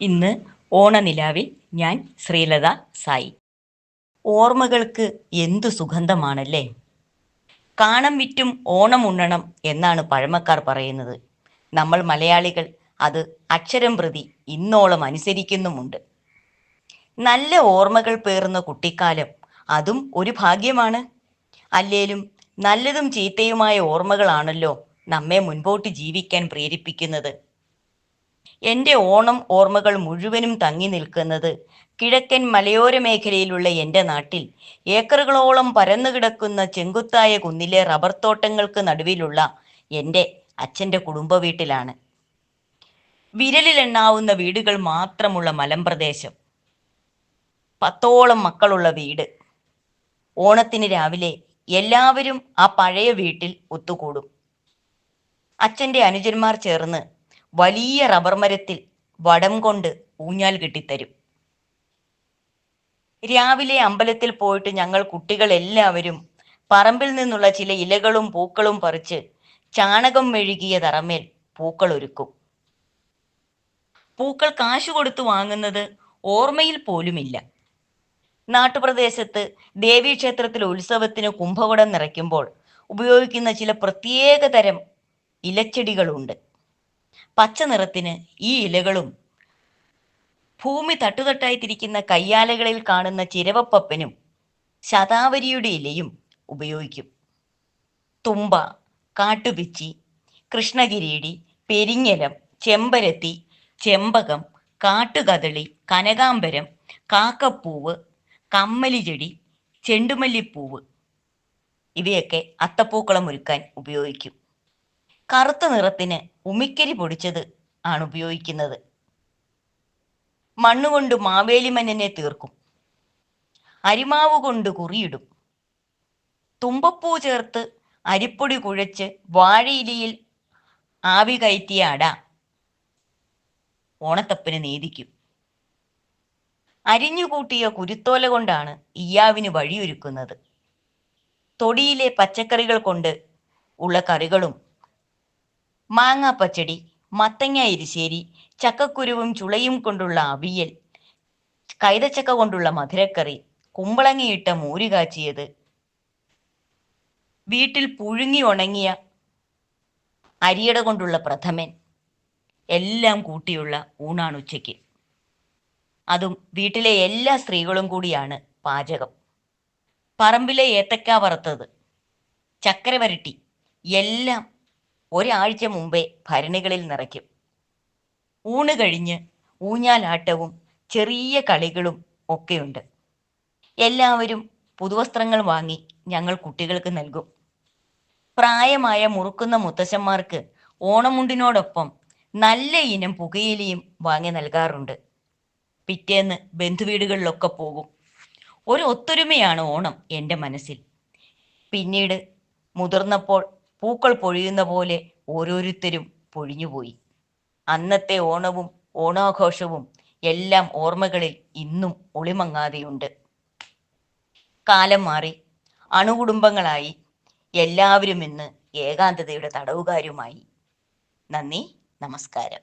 ഇന്ന് ഓണനിലാവിൽ ഞാൻ ശ്രീലത സായി. ഓർമ്മകൾക്ക് എന്തു സുഗന്ധമാണല്ലേ? കാണം വിറ്റും ഓണം ഉണ്ണണം എന്നാണ് പഴമക്കാർ പറയുന്നത്. നമ്മൾ മലയാളികൾ അത് അക്ഷരം പ്രതി ഇന്നോളം അനുസരിക്കുന്നുമുണ്ട്. നല്ല ഓർമ്മകൾ പേറുന്ന കുട്ടിക്കാലം അതും ഒരു ഭാഗ്യമാണ്. അല്ലേലും നല്ലതും ചീത്തയുമായ ഓർമ്മകളാണല്ലോ നമ്മെ മുൻപോട്ട് ജീവിക്കാൻ പ്രേരിപ്പിക്കുന്നത്. എന്റെ ഓണം ഓർമ്മകൾ മുഴുവനും തങ്ങി നിൽക്കുന്നത് കിഴക്കൻ മലയോര മേഖലയിലുള്ള എന്റെ നാട്ടിൽ. ഏക്കറുകളോളം പരന്നു കിടക്കുന്ന ചെങ്കുത്തായ കുന്നിലെ റബ്ബർ തോട്ടങ്ങൾക്ക് നടുവിലുള്ള എന്റെ അച്ഛന്റെ കുടുംബ വീട്ടിലാണ് വിരലിലെണ്ണാവുന്ന വീടുകൾ മാത്രമുള്ള മലമ്പ്രദേശം. പത്തോളം മക്കളുള്ള വീട്. ഓണത്തിന് രാവിലെ എല്ലാവരും ആ പഴയ വീട്ടിൽ ഒത്തുകൂടും. അച്ഛന്റെ അനുജന്മാർ ചേർന്ന് വലിയ റബ്ബർ മരത്തിൽ വടം കൊണ്ട് ഊഞ്ഞാൽ കെട്ടിത്തരും. രാവിലെ അമ്പലത്തിൽ പോയിട്ട് ഞങ്ങൾ കുട്ടികൾ എല്ലാവരും പറമ്പിൽ നിന്നുള്ള ചില ഇലകളും പൂക്കളും പറിച്ച് ചാണകം മെഴുകിയ തറമേൽ പൂക്കൾ ഒരുക്കും. പൂക്കൾ കാശു കൊടുത്തു വാങ്ങുന്നത് ഓർമ്മയിൽ പോലുമില്ല. നാട്ടുപ്രദേശത്ത് ദേവീക്ഷേത്രത്തിൽ ഉത്സവത്തിന് കുംഭകുടം നിറയ്ക്കുമ്പോൾ ഉപയോഗിക്കുന്ന ചില പ്രത്യേകതരം ഇലച്ചെടികളുണ്ട്. പച്ച നിറത്തിന് ഈ ഇലകളും ഭൂമി തട്ടുതട്ടായി തിരിക്കുന്ന കയ്യാലകളിൽ കാണുന്ന ചിരവപ്പപ്പനും ശതാവരിയുടെ ഇലയും ഉപയോഗിക്കും. തുമ്പ കാട്ടുപിച്ചി കൃഷ്ണകിരീടി പെരിങ്ങലം ചെമ്പരത്തി ചെമ്പകം കാട്ടുകദളി കനകാംബരം കാക്കപ്പൂവ് കമ്മലി ചെടി ചെണ്ടുമല്ലിപ്പൂവ്. ഇവയൊക്കെ അത്തപ്പൂക്കളം ഒരുക്കാൻ ഉപയോഗിക്കും. കറുത്ത നിറത്തിന് ഉമിക്കരി പൊടിച്ചത് ആണ് ഉപയോഗിക്കുന്നത്. മണ്ണുകൊണ്ട് മാവേലിമന്നനെ തീർക്കും. അരിമാവ് കൊണ്ട് കുറിയിടും. തുമ്പപ്പൂ ചേർത്ത് അരിപ്പൊടി കുഴച്ച് വാഴയിലയിൽ ആവി കയറ്റിയ അട ഓണത്തപ്പന് നീതിക്കും അരിഞ്ഞുകൂട്ടിയ കുരുത്തോല കൊണ്ടാണ് ഇയാവിന് വഴിയൊരുക്കുന്നത്. തൊടിയിലെ പച്ചക്കറികൾ കൊണ്ട് ഉള്ള കറികളും മാങ്ങാ പച്ചടി മത്തങ്ങ എരിശ്ശേരി ചക്കക്കുരുവും ചുളയും കൊണ്ടുള്ള അവിയൽ കൈതച്ചക്ക കൊണ്ടുള്ള മധുരക്കറി കുമ്പളങ്ങയിട്ട മോര് കാച്ചിയത്. വീട്ടിൽ പുഴുങ്ങി ഉണങ്ങിയ അരിയട കൊണ്ടുള്ള പ്രഥമൻ. എല്ലാം കൂട്ടിയുള്ള ഊണാണ് ഉച്ചയ്ക്ക്. അതും വീട്ടിലെ എല്ലാ സ്ത്രീകളും കൂടിയാണ് പാചകം. പറമ്പിലെ ഏത്തക്ക വറുത്തത് ചക്കര വരട്ടി എല്ലാം ഒരാഴ്ച മുമ്പേ ഭരണികളിൽ നിറയ്ക്കും. ഊണ് കഴിഞ്ഞ് ഊഞ്ഞാലാട്ടവും ചെറിയ കളികളും ഒക്കെയുണ്ട്. എല്ലാവരും പുതുവസ്ത്രങ്ങൾ വാങ്ങി ഞങ്ങൾ കുട്ടികൾക്ക് നൽകും. പ്രായമായ മുറുക്കുന്ന മുത്തശ്ശന്മാർക്ക് ഓണമുണ്ടിനോടൊപ്പം നല്ല ഇനം പുകയിലയും വാങ്ങി നൽകാറുണ്ട്. പിറ്റേന്ന് ബന്ധുവീടുകളിലൊക്കെ പോകും. ഒരു ഒത്തൊരുമയാണ് ഓണം എന്റെ മനസ്സിൽ. പിന്നീട് മുതിർന്നപ്പോൾ പൂക്കൾ പൊഴിയുന്ന പോലെ ഓരോരുത്തരും പൊഴിഞ്ഞുപോയി. അന്നത്തെ ഓണവും ഓണാഘോഷവും എല്ലാം ഓർമ്മകളിൽ ഇന്നും ഒളിമങ്ങാതെയുണ്ട്. കാലം മാറി അണുകുടുംബങ്ങളായി എല്ലാവരും ഇന്ന് ഏകാന്തതയുടെ തടവുകാരുമായി. നന്ദി നമസ്കാരം.